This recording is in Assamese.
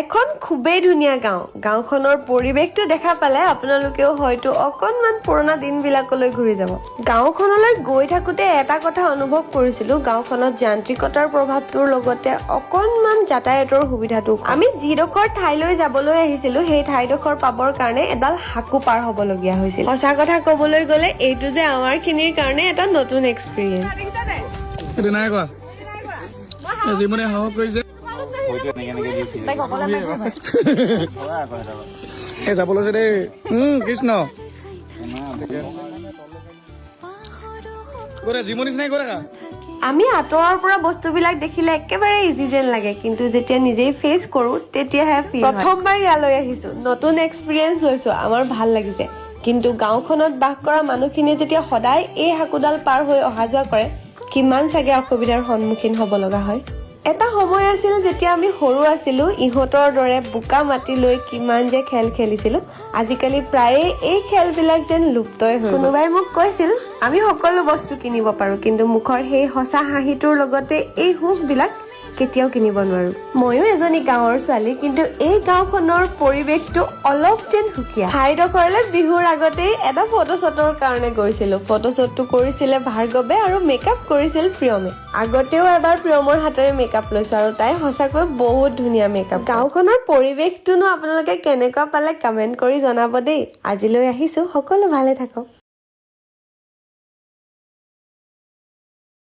এখন খুবেই ধুনীয়া গাঁও। গাঁওখনৰ পৰিৱেশটো দেখা পালে আপোনালোকেও হয়তো অকণমান পুৰণা দিনবিলাকলৈ ঘূৰি যাব। গাঁওখনলৈ গৈ থাকোঁতে এটা কথা অনুভৱ কৰিছিলোঁ গাঁওখনত যান্ত্ৰিকতাৰ প্ৰভাৱটোৰ লগতে অকণমান যাতায়াতৰ সুবিধাটো। আমি যিডোখৰ ঠাইলৈ যাবলৈ আহিছিলোঁ সেই ঠাইডোখৰ পাবৰ কাৰণে এডাল হাকু পাৰ হ'বলগীয়া হৈছিল। সঁচা কথা ক'বলৈ গ'লে এইটো যে আমাৰখিনিৰ কাৰণে এটা নতুন এক্সপিৰিয়েঞ্চ নাই? এই জীৱনে সাহস কৰিছে এই যাব লৈছে দেই। কৃষ্ণ। আমি আঁতৰৰ পৰা বস্তুবিলাক দেখিলে একেবাৰে ইজি যেন লাগে কিন্তু যেতিয়া নিজেই ফেচ কৰোঁ তেতিয়াহে ফিল প্ৰথমবাৰ ইয়ালৈ আহিছোঁ। নতুন এক্সপিৰিয়েঞ্চ লৈছোঁ। আমাৰ ভাল লাগিছে। কিন্তু গাঁওখনত বাস কৰা মানুহখিনিয়ে যেতিয়া সদায় এই হাকুডাল পাৰ হৈ অহা যোৱা কৰে কিমান চাগে অসুবিধাৰ সন্মুখীন হ'ব লগা হয়। এটা সময় আছিল যেতিয়া আমি সৰু আছিলোঁ ইহঁতৰ দৰে বোকা মাটি লৈ কিমান যে খেল খেলিছিলোঁ। আজিকালি প্ৰায়ে এই খেলবিলাক যেন লুপ্তই হৈ কোনোবাই মোক কৈছিল আমি সকলো বস্তু কিনিব পাৰোঁ কিন্তু মুখৰ সেই সঁচা হাঁহিটোৰ লগতে এই সুখবিলাক কেতিয়াও কিনিব নোৱাৰোঁ। ময়ো এজনী গাঁৱৰ ছোৱালী কিন্তু এই গাঁওখনৰ পৰিৱেশটো অলপ যেন সুকীয়া। ঠাইডোখৰলৈ বিহুৰ আগতেই এটা ফটোশ্বটৰ কাৰণে গৈছিলোঁ। ফটোশ্বটটো কৰিছিলে ভাৰ্গৱে আৰু মেকআপ কৰিছিল প্ৰিয়মে। আগতেও এবাৰ প্ৰিয়মৰ হাতেৰে মেকআপ লৈছোঁ আৰু তাই সঁচাকৈ বহুত ধুনীয়া মেকআপ গাঁওখনৰ পৰিৱেশটোনো আপোনালোকে কেনেকুৱা পালে কমেণ্ট কৰি জনাব দেই। আজিলৈ আহিছোঁ সকলো ভালে থাকক।